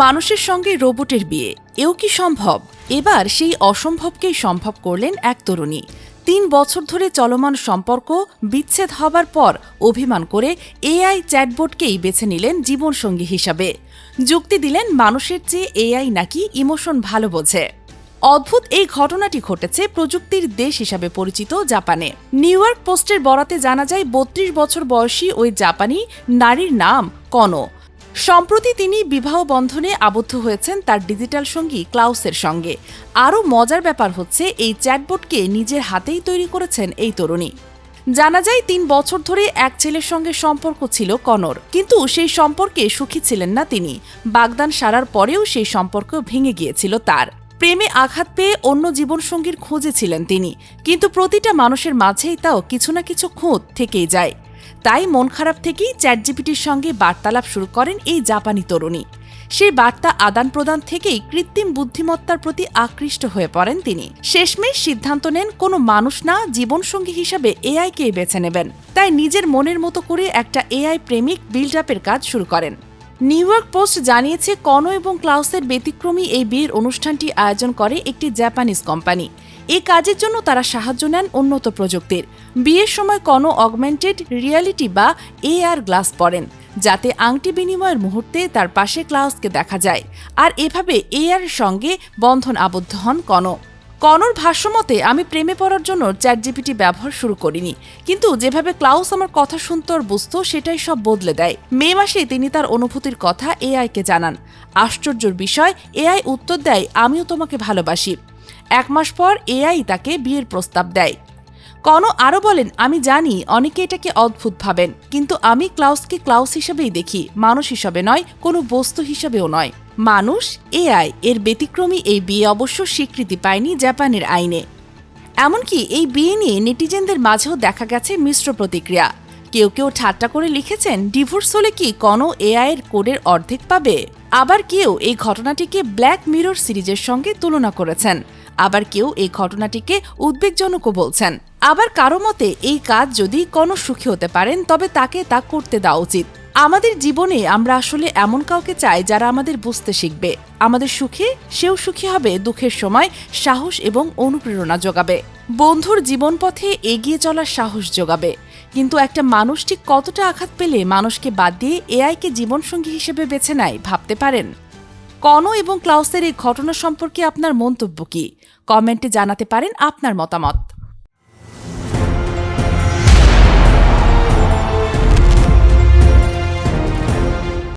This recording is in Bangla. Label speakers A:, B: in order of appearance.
A: মানুষের সঙ্গে রোবটের বিয়ে। এও কি সম্ভব? এবার সেই অসম্ভবকেই সম্ভব করলেন এক তরুণী। তিন বছর ধরে চলমান সম্পর্ক বিচ্ছেদ হবার পর অভিমান করে এআই চ্যাটবোর্ডকেই বেছে নিলেন জীবনসঙ্গী হিসাবে। যুক্তি দিলেন, মানুষের চেয়ে এআই নাকি ইমোশন ভালো বোঝে। অদ্ভুত এই ঘটনাটি ঘটেছে প্রযুক্তির দেশ হিসাবে পরিচিত জাপানে। নিউ ইয়র্ক পোস্টের বরাতে জানা যায়, বত্রিশ বছর বয়সী ওই জাপানি নারীর নাম কনো। সম্প্রতি তিনি বিবাহ বন্ধনে আবদ্ধ হয়েছেন তার ডিজিটাল সঙ্গী ক্লাউসের সঙ্গে। আরও মজার ব্যাপার হচ্ছে, এই চ্যাটবোর্ডকে নিজের হাতেই তৈরি করেছেন এই তরুণী। জানা যায়, তিন বছর ধরে এক ছেলের সঙ্গে সম্পর্ক ছিল কনর। কিন্তু সেই সম্পর্কে সুখী ছিলেন না তিনি। বাগদান সারার পরেও সেই সম্পর্ক ভেঙে গিয়েছিল তার। প্রেমে আঘাত পেয়ে অন্য জীবনসঙ্গীর খোঁজে ছিলেন তিনি। কিন্তু প্রতিটা মানুষের মাঝেই তাও কিছু না কিছু খুঁত থেকেই যায়। তাই মন খারাপ থেকেই চ্যাটজিপিটির সঙ্গে বার্তালাপ শুরু করেন এই জাপানি তরুণী। সেই বার্তা আদান প্রদান থেকেই কৃত্রিম বুদ্ধিমত্তার প্রতি আকৃষ্ট হয়ে পড়েন তিনি। শেষমেশ সিদ্ধান্ত নেন, কোনো মানুষ না জীবনসঙ্গী হিসাবে এআইকেই বেছে নেবেন। তাই নিজের মনের মতো করে একটা এআই প্রেমিক বিল্ড আপের কাজ শুরু করেন। নিউ ইয়র্ক পোস্ট জানিয়েছে, কনো এবং ক্লাউসের ব্যতিক্রমী এই বিয়ের অনুষ্ঠানটি আয়োজন করে একটি জাপানিজ কোম্পানি। এই কাজের জন্য তারা সাহায্য নেন উন্নত প্রযুক্তির। বিয়ের সময় কনো অগমেন্টেড রিয়ালিটি বা এআর গ্লাস পরেন, যাতে আংটি বিনিময়ের মুহূর্তে তার পাশে ক্লাউসকে দেখা যায়। আর এভাবে এআর সঙ্গে বন্ধন আবদ্ধ হন কনো। কনর ভাষ্যমতে, আমি প্রেমে পড়ার জন্য চ্যাট জিপিটি ব্যবহার শুরু করিনি। কিন্তু যেভাবে ক্লাউস আমার কথা শুনত আর বুঝতো, সেটাই সব বদলে দেয়। মে মাসে তিনি তার অনুভূতির কথা এআইকে জানান। আশ্চর্যর বিষয়, এআই উত্তর দেয়, আমিও তোমাকে ভালোবাসি। এক মাস পর এআই তাকে বিয়ের প্রস্তাব দেয়। কনো আরও বলেন, আমি জানি, অনেকে এটাকে অদ্ভুত ভাবেন, কিন্তু আমি ক্লাউসকে ক্লাউস হিসেবেই দেখি, মানুষ হিসাবে নয়, কোনো বস্তু হিসাবেও নয়। মানুষ, এআই এর ব্যতিক্রমী এই বিয়ে অবশ্য স্বীকৃতি পায়নি জাপানের আইনে। এমনকি এই বিয়ে নিয়ে নেটিজেনদের মাঝেও দেখা গেছে মিশ্র প্রতিক্রিয়া। কেউ কেউ ঠাট্টা করে লিখেছেন, ডিভোর্স হলে কি কোনো এআই এর কোডের অর্ধেক পাবে? আবার কেউ এই ঘটনাটিকে ব্ল্যাক মিরর সিরিজের সঙ্গে তুলনা করেছেন। আবার কেউ এই ঘটনাটিকে উদ্বেগজনকও বলছেন। আবার কারও মতে, এই কাজ যদি কোনো সুখী হতে পারেন, তবে তাকে তা করতে দেওয়া উচিত। আমাদের জীবনে আমরা আসলে এমন কাউকে চাই যারা আমাদের বুঝতে শিখবে। আমাদের সুখে, সেও সুখী হবে, দুঃখের সময় সাহস এবং অনুপ্রেরণা যোগাবে। বন্ধুর জীবনপথে এগিয়ে চলার সাহস যোগাবে। কিন্তু একটা মানুষ ঠিক কতটা আঘাত পেলে মানুষকে বাদ দিয়ে এআইকে জীবনসঙ্গী হিসেবে বেছে নেয়, ভাবতে পারেন? কনো এবং ক্লাউসের এই ঘটনা সম্পর্কে আপনার মন্তব্য কি? কমেন্টে জানাতে পারেন আপনার মতামত।